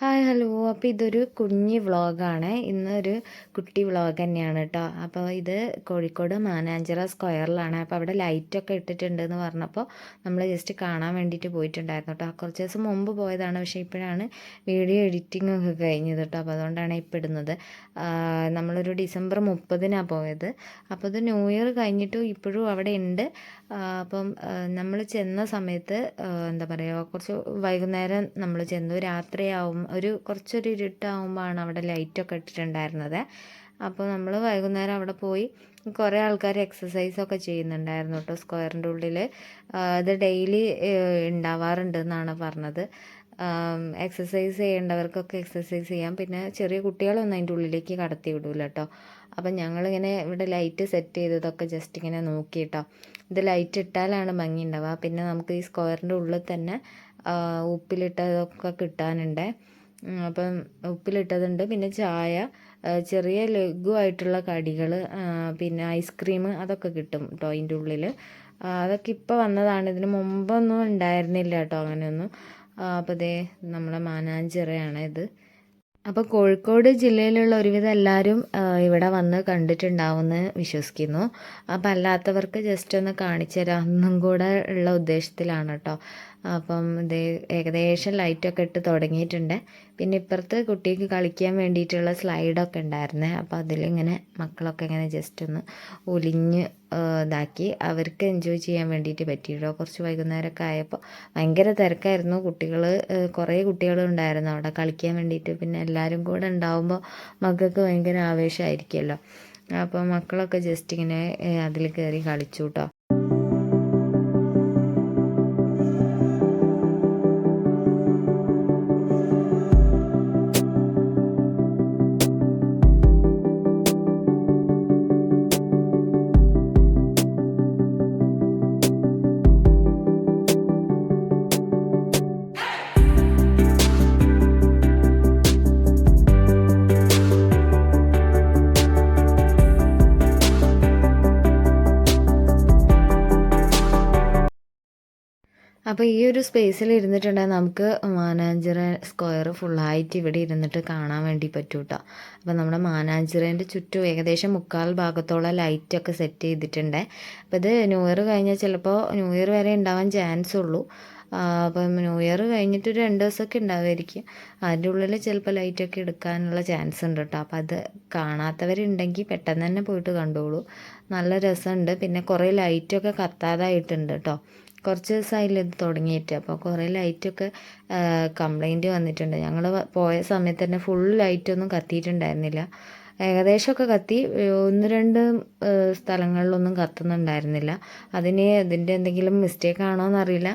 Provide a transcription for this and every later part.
Hi hello. അപ്പോൾ ഇതൊരു കുഞ്ഞ് വ്ളോഗാണ്. ഇന്നൊരു കുട്ടി വ്ളോഗ് തന്നെയാണ് കേട്ടോ അപ്പോൾ ഇത് കോഴിക്കോട് മാനാഞ്ചിറ സ്ക്വയറിലാണ്. അപ്പോൾ അവിടെ ലൈറ്റൊക്കെ ഇട്ടിട്ടുണ്ട് എന്ന് പറഞ്ഞപ്പോൾ നമ്മൾ ജസ്റ്റ് കാണാൻ വേണ്ടിയിട്ട് പോയിട്ടുണ്ടായിരുന്നു കേട്ടോ കുറച്ച് ദിവസം മുമ്പ് പോയതാണ്. പക്ഷേ ഇപ്പോഴാണ് വീഡിയോ എഡിറ്റിംഗ് ഒക്കെ കഴിഞ്ഞത് കേട്ടോ അപ്പോൾ അതുകൊണ്ടാണ് ഇപ്പോൾ ഇടുന്നത്. നമ്മളൊരു ഡിസംബർ മുപ്പതിനാണ് പോയത്. അപ്പോൾ ഇത് ന്യൂ ഇയർ കഴിഞ്ഞിട്ടും ഇപ്പോഴും അവിടെ ഉണ്ട് അപ്പം നമ്മൾ ചെന്ന സമയത്ത് എന്താ പറയുക കുറച്ച് വൈകുന്നേരം നമ്മൾ ചെന്നു. രാത്രിയാവും. ഒരു കുറച്ചൊരു ഇരുട്ടാവുമ്പോഴാണ് അവിടെ ലൈറ്റൊക്കെ ഇട്ടിട്ടുണ്ടായിരുന്നത്. അപ്പോൾ നമ്മൾ വൈകുന്നേരം അവിടെ പോയി കുറേ ആൾക്കാർ എക്സസൈസൊക്കെ ചെയ്യുന്നുണ്ടായിരുന്നു കേട്ടോ. സ്ക്വയറിന്റെ ഉള്ളിൽ ഇത് ഡെയിലി ഉണ്ടാവാറുണ്ട് എന്നാണ് പറഞ്ഞത്. എക്സസൈസ് ചെയ്യേണ്ടവർക്കൊക്കെ എക്സസൈസ് ചെയ്യാം. പിന്നെ ചെറിയ കുട്ടികളൊന്നും അതിന്റെ ഉള്ളിലേക്ക് കടത്തി വിടൂല കേട്ടോ. അപ്പം ഞങ്ങളിങ്ങനെ ഇവിടെ ലൈറ്റ് സെറ്റ് ചെയ്തതൊക്കെ ജസ്റ്റ് ഇങ്ങനെ നോക്കി കേട്ടോ. ഇത് ലൈറ്റ് ഇട്ടാലാണ് ഭംഗി ഉണ്ടാവുക. പിന്നെ നമുക്ക് ഈ സ്ക്വയറിന്റെ ഉള്ളിൽ തന്നെ ഉപ്പിലിട്ടതൊക്കെ കിട്ടാനുണ്ട്. അപ്പം ഉപ്പിലിട്ടതുണ്ട്. പിന്നെ ചായ ചെറിയ ലഘുവായിട്ടുള്ള കടികൾ പിന്നെ ഐസ്ക്രീം അതൊക്കെ കിട്ടും കേട്ടോ അതിന്റെ ഉള്ളിൽ അതൊക്കെ ഇപ്പോൾ വന്നതാണ്. ഇതിന് മുമ്പൊന്നും ഉണ്ടായിരുന്നില്ല കേട്ടോ അങ്ങനെയൊന്നും. അപ്പോൾ ദേ നമ്മളെ മാനാഞ്ചിറയാണ് ഇത്. അപ്പോൾ കോഴിക്കോട് ജില്ലയിലുള്ള ഒരുവിധം എല്ലാവരും ഇവിടെ വന്ന് കണ്ടിട്ടുണ്ടാവുമെന്ന് വിശ്വസിക്കുന്നു. അപ്പോൾ അല്ലാത്തവർക്ക് ജസ്റ്റ് ഒന്ന് കാണിച്ചു തരാമെന്നും കൂടെ ഉള്ള ഉദ്ദേശത്തിലാണ് കേട്ടോ അപ്പം ഇത് ഏകദേശം ലൈറ്റൊക്കെ ഇട്ട് തുടങ്ങിയിട്ടുണ്ട്. പിന്നെ ഇപ്പുറത്ത് കുട്ടിക്ക് കളിക്കാൻ വേണ്ടിയിട്ടുള്ള സ്ലൈഡൊക്കെ ഉണ്ടായിരുന്നേ. അപ്പോൾ അതിലിങ്ങനെ മക്കളൊക്കെ ഇങ്ങനെ ജസ്റ്റ് ഒന്ന് ഒലിഞ്ഞ് ഇതാക്കി. അവർക്ക് എൻജോയ് ചെയ്യാൻ വേണ്ടിയിട്ട് പറ്റിയിട്ടോ കുറച്ച് വൈകുന്നേരമൊക്കെ ആയപ്പോൾ ഭയങ്കര തിരക്കായിരുന്നു. കുട്ടികൾ കുറേ കുട്ടികൾ ഉണ്ടായിരുന്നു അവിടെ കളിക്കാൻ വേണ്ടിയിട്ട്. പിന്നെ എല്ലാവരും കൂടെ ഉണ്ടാവുമ്പോൾ മക്കൾക്ക് ഭയങ്കര ആവേശമായിരിക്കുമല്ലോ. അപ്പോൾ മക്കളൊക്കെ ജസ്റ്റ് ഇങ്ങനെ അതിൽ കയറി കളിച്ചു കേട്ടോ അപ്പോൾ ഈ ഒരു സ്പേസിൽ ഇരുന്നിട്ടുണ്ടെങ്കിൽ നമുക്ക് മാനാഞ്ചിറ സ്ക്വയർ ഫുള്ളായിട്ട് ഇവിടെ ഇരുന്നിട്ട് കാണാൻ വേണ്ടി പറ്റൂ കേട്ടോ അപ്പോൾ നമ്മുടെ മാനാഞ്ചിറേന്റെ ചുറ്റും ഏകദേശം മുക്കാൽ ഭാഗത്തോളം ലൈറ്റൊക്കെ സെറ്റ് ചെയ്തിട്ടുണ്ട്. അപ്പോൾ ഇത് ന്യൂ ഇയർ കഴിഞ്ഞാൽ ചിലപ്പോൾ ന്യൂ ഇയർ വരെ ഉണ്ടാവാൻ ചാൻസ് ഉള്ളൂ. അപ്പം ന്യൂ ഇയർ കഴിഞ്ഞിട്ട് ഒരു രണ്ട് ദിവസമൊക്കെ ഉണ്ടാവുമായിരിക്കും അതിന്റെ ഉള്ളിൽ ചിലപ്പോൾ ലൈറ്റൊക്കെ എടുക്കാനുള്ള ചാൻസ് ഉണ്ട് കേട്ടോ അപ്പോൾ അത് കാണാത്തവരുണ്ടെങ്കിൽ പെട്ടെന്ന് തന്നെ പോയിട്ട് കണ്ടോളൂ. നല്ല രസമുണ്ട് പിന്നെ കുറേ ലൈറ്റൊക്കെ കത്താതായിട്ടുണ്ട് കേട്ടോ കുറച്ച് ദിവസമായില്ല ഇത് തുടങ്ങിയിട്ട്. അപ്പോൾ കുറേ ലൈറ്റൊക്കെ കംപ്ലൈന്റ് വന്നിട്ടുണ്ട്. ഞങ്ങൾ പോയ സമയത്ത് തന്നെ ഫുൾ ലൈറ്റൊന്നും കത്തിയിട്ടുണ്ടായിരുന്നില്ല. ഏകദേശമൊക്കെ കത്തി. ഒന്ന് രണ്ട് സ്ഥലങ്ങളിലൊന്നും കത്തുന്നുണ്ടായിരുന്നില്ല. അതിന് ഇതിന്റെ എന്തെങ്കിലും മിസ്റ്റേക്ക് ആണോ എന്നറിയില്ല.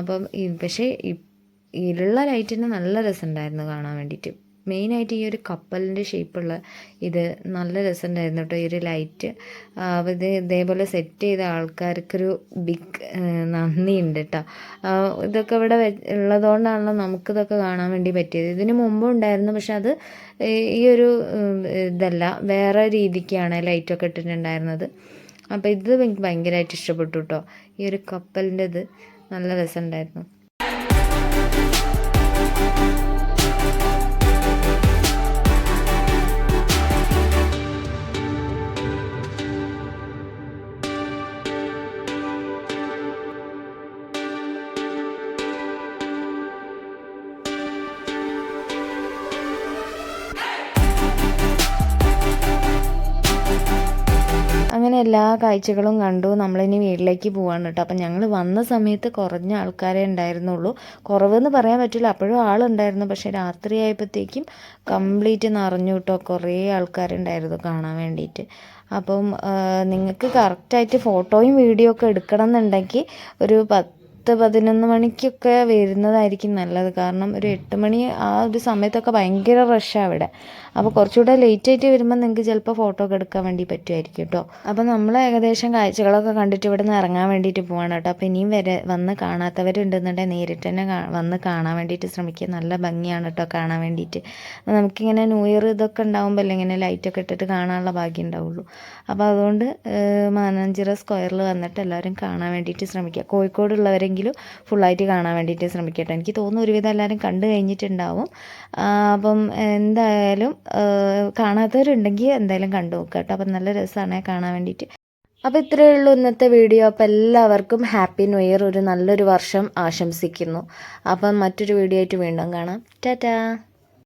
അപ്പം പക്ഷേ ഇരുള്ള ലൈറ്റിന് നല്ല രസമുണ്ടായിരുന്നു കാണാൻ വേണ്ടിയിട്ട്. മെയിനായിട്ട് ഈ ഒരു കപ്പലിന്റെ ഷേപ്പുള്ള ഇത് നല്ല രസമുണ്ടായിരുന്നു കേട്ടോ. ഈ ഒരു ലൈറ്റ്. ഇത് ഇതേപോലെ സെറ്റ് ചെയ്ത ആൾക്കാർക്കൊരു ബിഗ് നന്ദിയുണ്ട് കേട്ടോ. ഇതൊക്കെ ഇവിടെ ഉള്ളതുകൊണ്ടാണല്ലോ നമുക്കിതൊക്കെ കാണാൻ വേണ്ടി പറ്റിയത്. ഇതിന് മുമ്പും ഉണ്ടായിരുന്നു പക്ഷെ അത് ഈ- ഒരു ഇതല്ല വേറെ രീതിക്കാണ് ലൈറ്റൊക്കെ ഇട്ടിട്ടുണ്ടായിരുന്നത്. അപ്പോൾ ഇത് എനിക്ക് ഭയങ്കരമായിട്ട് ഇഷ്ടപ്പെട്ടു കേട്ടോ. ഈ ഒരു കപ്പലിന്റെ ഇത് നല്ല രസമുണ്ടായിരുന്നു. എല്ലാ കാഴ്ചകളും കണ്ടു. നമ്മളിനി വീട്ടിലേക്ക് പോവാണ് കേട്ടോ അപ്പം ഞങ്ങൾ വന്ന സമയത്ത് കുറഞ്ഞ ആൾക്കാരെ ഉണ്ടായിരുന്നുള്ളൂ. കുറവെന്ന് പറയാൻ പറ്റില്ല. അപ്പോഴും ആളുണ്ടായിരുന്നു. പക്ഷേ രാത്രി ആയപ്പോഴത്തേക്കും കംപ്ലീറ്റ് നിറഞ്ഞു കേട്ടോ കുറേ ആൾക്കാരുണ്ടായിരുന്നു കാണാൻ വേണ്ടിയിട്ട്. അപ്പം നിങ്ങൾക്ക് കറക്റ്റായിട്ട് ഫോട്ടോയും വീഡിയോ ഒക്കെ എടുക്കണം എന്നുണ്ടെങ്കിൽ ഒരു പത്ത് പതിനൊന്ന് മണിക്കൊക്കെ വരുന്നതായിരിക്കും നല്ലത്. കാരണം ഒരു എട്ട് മണി ആ ഒരു സമയത്തൊക്കെ ഭയങ്കര റഷാണ് അവിടെ. അപ്പോൾ കുറച്ചുകൂടെ ലേറ്റ് ആയിട്ട് വരുമ്പോൾ നിങ്ങൾക്ക് ചിലപ്പോൾ ഫോട്ടോ ഒക്കെ എടുക്കാൻ വേണ്ടി പറ്റുമായിരിക്കും കേട്ടോ അപ്പോൾ നമ്മൾ ഏകദേശം കാഴ്ചകളൊക്കെ കണ്ടിട്ട് ഇവിടെ നിന്ന് ഇറങ്ങാൻ വേണ്ടിയിട്ട് പോവാണ് കേട്ടോ അപ്പോൾ ഇനിയും വരെ വന്ന് കാണാത്തവരുണ്ടെന്നുണ്ടെങ്കിൽ നേരിട്ട് തന്നെ വന്ന് കാണാൻ വേണ്ടിയിട്ട് ശ്രമിക്കുക. നല്ല ഭംഗിയാണ് കേട്ടോ കാണാൻ വേണ്ടിയിട്ട്. നമുക്കിങ്ങനെ ന്യൂ ഇയർ ഇതൊക്കെ ഉണ്ടാകുമ്പോൾ ഇങ്ങനെ ലൈറ്റൊക്കെ ഇട്ടിട്ട് കാണാനുള്ള ഭാഗ്യം ഉണ്ടാവുള്ളൂ. അപ്പോൾ അതുകൊണ്ട് മാനാഞ്ചിറ സ്ക്വയറിൽ വന്നിട്ട് എല്ലാവരും കാണാൻ വേണ്ടിയിട്ട് ശ്രമിക്കുക. കോഴിക്കോടുള്ളവരെങ്കിലും കാണാത്തവരെങ്കിലും ഫുള്ളായിട്ട് കാണാൻ വേണ്ടിയിട്ട് ശ്രമിക്കട്ടെ. എനിക്ക് തോന്നുന്നു ഒരുവിധം എല്ലാവരും കണ്ടു കഴിഞ്ഞിട്ടുണ്ടാവും. അപ്പം എന്തായാലും കാണാത്തവരുണ്ടെങ്കിൽ എന്തായാലും കണ്ടു നോക്കുക കേട്ടോ. അപ്പം നല്ല രസമാണ് കാണാൻ വേണ്ടിയിട്ട്. അപ്പോൾ ഇത്രയേ ഉള്ളൂ ഇന്നത്തെ വീഡിയോ. അപ്പോൾ എല്ലാവർക്കും ഹാപ്പി ന്യൂ ഇയർ. ഒരു നല്ലൊരു വർഷം ആശംസിക്കുന്നു. അപ്പം മറ്റൊരു വീഡിയോ ആയിട്ട് വീണ്ടും കാണാം. ടാറ്റാ.